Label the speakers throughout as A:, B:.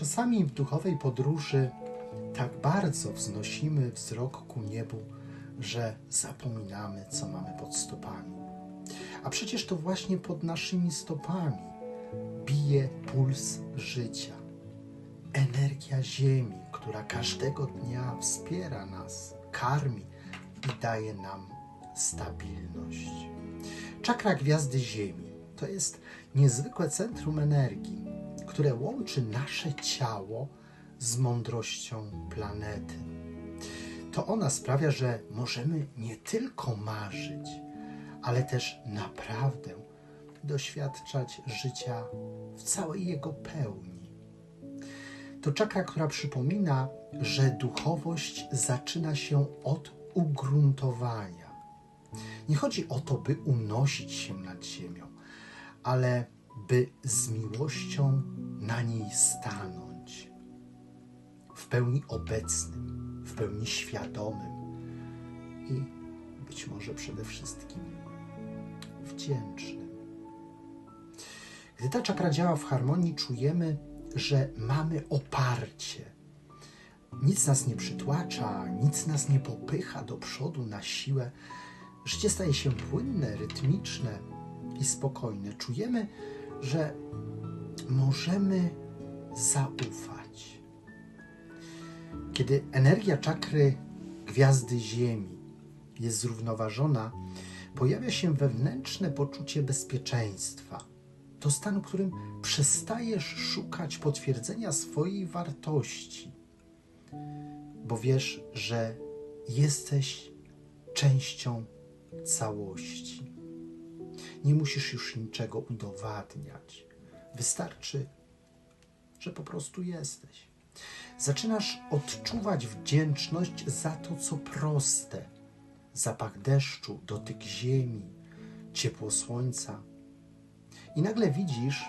A: Czasami w duchowej podróży tak bardzo wznosimy wzrok ku niebu, że zapominamy, co mamy pod stopami. A przecież to właśnie pod naszymi stopami bije puls życia. Energia Ziemi, która każdego dnia wspiera nas, karmi i daje nam stabilność. Czakra gwiazdy Ziemi to jest niezwykłe centrum energii, które łączy nasze ciało z mądrością planety. To ona sprawia, że możemy nie tylko marzyć, ale też naprawdę doświadczać życia w całej jego pełni. To czakra, która przypomina, że duchowość zaczyna się od ugruntowania. Nie chodzi o to, by unosić się nad ziemią, ale by z miłością na niej stanąć. W pełni obecnym, w pełni świadomym i być może przede wszystkim wdzięcznym. Gdy ta czakra działa w harmonii, czujemy, że mamy oparcie. Nic nas nie przytłacza, nic nas nie popycha do przodu na siłę. Życie staje się płynne, rytmiczne i spokojne. Czujemy, że możemy zaufać. Kiedy energia czakry gwiazdy Ziemi jest zrównoważona, pojawia się wewnętrzne poczucie bezpieczeństwa. To stan, w którym przestajesz szukać potwierdzenia swojej wartości, bo wiesz, że jesteś częścią całości. Nie musisz już niczego udowadniać. Wystarczy, że po prostu jesteś. Zaczynasz odczuwać wdzięczność za to, co proste. Zapach deszczu, dotyk ziemi, ciepło słońca. I nagle widzisz,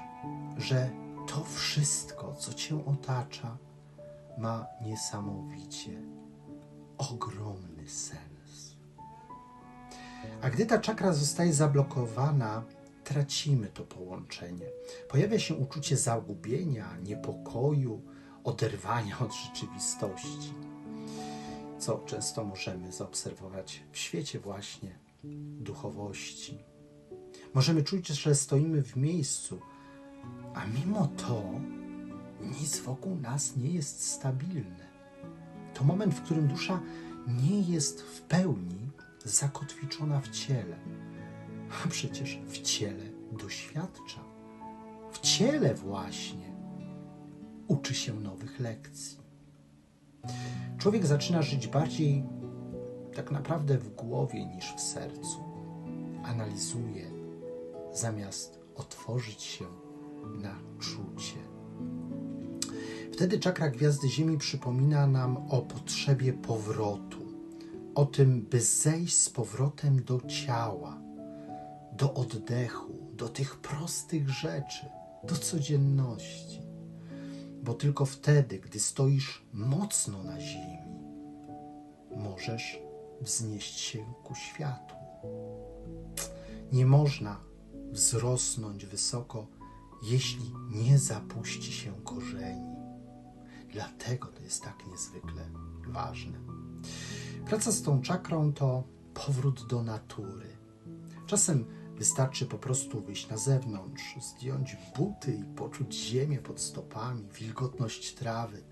A: że to wszystko, co cię otacza, ma niesamowicie ogromny sens. A gdy ta czakra zostaje zablokowana, tracimy to połączenie. Pojawia się uczucie zagubienia, niepokoju, oderwania od rzeczywistości, co często możemy zaobserwować w świecie właśnie duchowości. Możemy czuć, że stoimy w miejscu, a mimo to nic wokół nas nie jest stabilne. To moment, w którym dusza nie jest w pełni zakotwiczona w ciele a przecież w ciele doświadcza. W ciele właśnie uczy się nowych lekcji. Człowiek zaczyna żyć bardziej tak naprawdę w głowie niż w sercu. Analizuje zamiast otworzyć się na czucie. Wtedy czakra gwiazdy Ziemi przypomina nam o potrzebie powrotu, o tym, by zejść z powrotem do ciała, do oddechu, do tych prostych rzeczy, do codzienności. Bo tylko wtedy, gdy stoisz mocno na ziemi, możesz wznieść się ku światłu. Nie można wzrosnąć wysoko, jeśli nie zapuści się korzeni. Dlatego to jest tak niezwykle ważne. Praca z tą czakrą to powrót do natury. Czasem Wystarczy po prostu wyjść na zewnątrz, zdjąć buty i poczuć ziemię pod stopami, wilgotność trawy,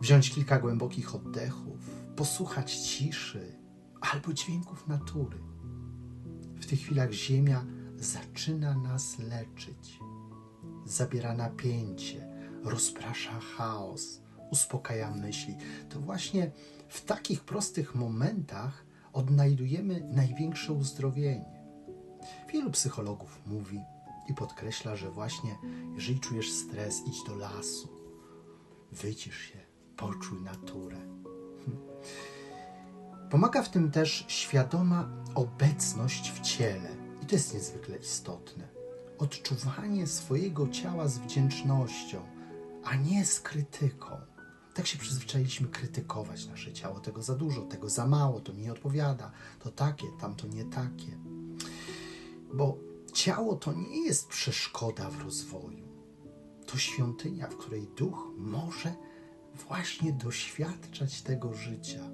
A: wziąć kilka głębokich oddechów, posłuchać ciszy albo dźwięków natury. W tych chwilach ziemia zaczyna nas leczyć. Zabiera napięcie, rozprasza chaos, uspokaja myśli. To właśnie w takich prostych momentach odnajdujemy największe uzdrowienie. Wielu psychologów mówi i podkreśla, że właśnie jeżeli czujesz stres, idź do lasu, wycisz się, poczuj naturę. Hm. Pomaga w tym też świadoma obecność w ciele. I to jest niezwykle istotne. Odczuwanie swojego ciała z wdzięcznością, a nie z krytyką. Tak się przyzwyczailiśmy krytykować nasze ciało. Tego za dużo, tego za mało, to mi nie odpowiada, to takie, tamto nie takie bo ciało to nie jest przeszkoda w rozwoju. to świątynia, w której duch może właśnie doświadczać tego życia.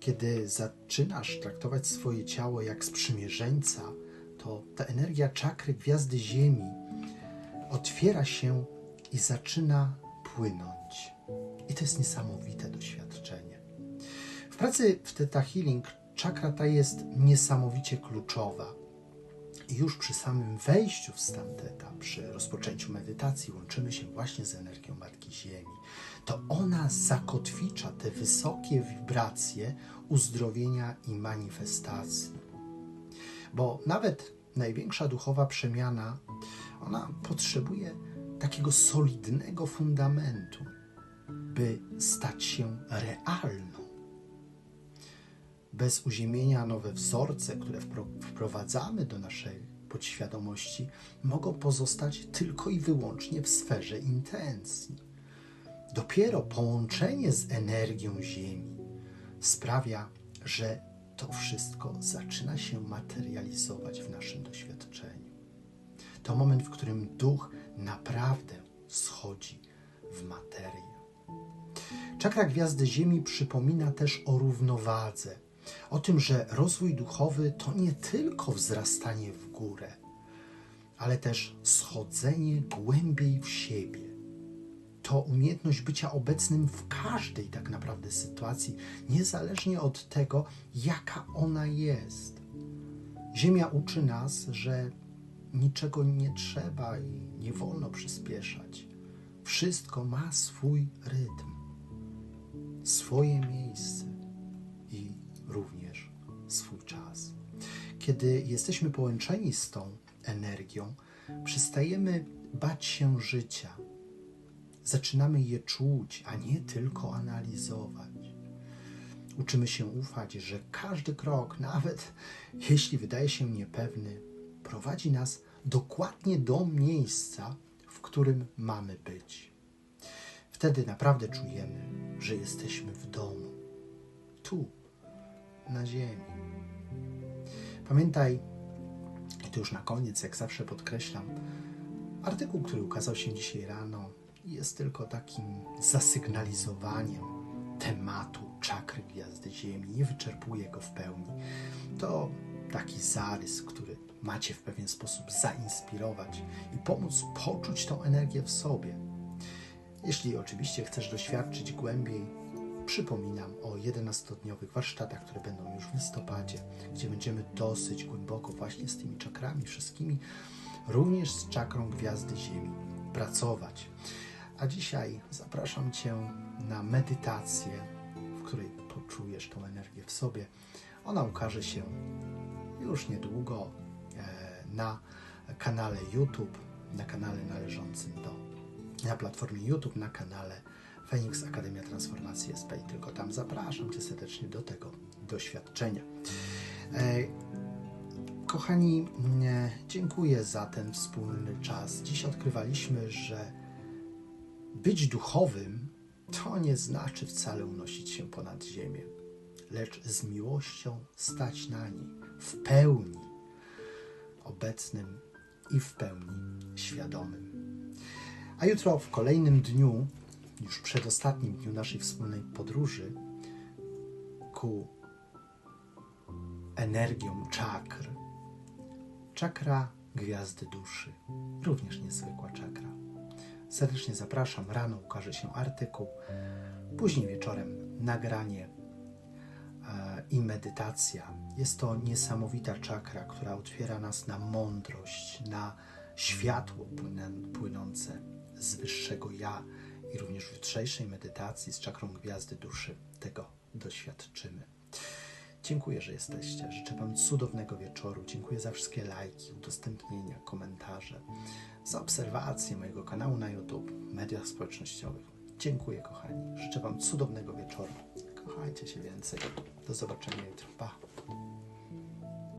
A: Kiedy zaczynasz traktować swoje ciało jak sprzymierzeńca, to ta energia czakry gwiazdy Ziemi otwiera się i zaczyna płynąć. To jest niesamowite doświadczenie. W pracy w Theta Healing czakra ta jest niesamowicie kluczowa. Już przy samym wejściu w stan Teta, przy rozpoczęciu medytacji, łączymy się właśnie z energią Matki Ziemi. To ona zakotwicza te wysokie wibracje uzdrowienia i manifestacji. Bo nawet największa duchowa przemiana, ona potrzebuje takiego solidnego fundamentu, by stać się realną. Bez uziemienia nowe wzorce, które wprowadzamy do naszej podświadomości, mogą pozostać tylko i wyłącznie w sferze intencji. Dopiero połączenie z energią Ziemi sprawia, że to wszystko zaczyna się materializować w naszym doświadczeniu. To moment, w którym duch naprawdę schodzi w materię. Czakra gwiazdy Ziemi przypomina też o równowadze, o tym, że rozwój duchowy to nie tylko wzrastanie w górę, ale też schodzenie głębiej w siebie. To umiejętność bycia obecnym w każdej tak naprawdę sytuacji, niezależnie od tego, jaka ona jest. Ziemia uczy nas, że niczego nie trzeba i nie wolno przyspieszać. Wszystko ma swój rytm, swoje miejsce i również swój czas. Kiedy jesteśmy połączeni z tą energią, przestajemy bać się życia. Zaczynamy je czuć, a nie tylko analizować. Uczymy się ufać, że każdy krok, nawet jeśli wydaje się niepewny, prowadzi nas dokładnie do miejsca, w którym mamy być. Wtedy naprawdę czujemy, że jesteśmy w domu, tu, na ziemi. Pamiętaj, i to już na koniec, jak zawsze podkreślam, artykuł, który ukazał się dzisiaj rano, jest tylko takim zasygnalizowaniem tematu czakry gwiazdy Ziemi, nie wyczerpuje go w pełni. To taki zarys, który macie w pewien sposób zainspirować i pomóc poczuć tą energię w sobie. Jeśli oczywiście chcesz doświadczyć głębiej, przypominam o 11-dniowych warsztatach, które będą już w listopadzie, gdzie będziemy dosyć głęboko właśnie z tymi czakrami wszystkimi, również z czakrą gwiazdy Ziemi pracować. A dzisiaj zapraszam Cię na medytację, w której poczujesz tą energię w sobie. Ona ukaże się już niedługo e, na kanale YouTube, na kanale należącym do, na platformie YouTube, na kanale Phoenix Akademia Transformacji SP. Tylko tam zapraszam Cię serdecznie do tego doświadczenia. E, kochani, e, dziękuję za ten wspólny czas. Dziś odkrywaliśmy, że być duchowym to nie znaczy wcale unosić się ponad ziemię, lecz z miłością stać na niej w pełni obecnym i w pełni świadomym. A jutro w kolejnym dniu, już przedostatnim dniu naszej wspólnej podróży ku energiom czakr, czakra gwiazdy duszy, również niezwykła czakra. Serdecznie zapraszam. Rano ukaże się artykuł, później wieczorem nagranie e, i medytacja. Jest to niesamowita czakra, która otwiera nas na mądrość, na światło płynące z wyższego ja i również w jutrzejszej medytacji z czakrą gwiazdy duszy tego doświadczymy. Dziękuję, że jesteście. Życzę Wam cudownego wieczoru. Dziękuję za wszystkie lajki, udostępnienia, komentarze, za obserwację mojego kanału na YouTube, mediach społecznościowych. Dziękuję, kochani. Życzę Wam cudownego wieczoru. Kochajcie się więcej. Do zobaczenia jutro. Pa.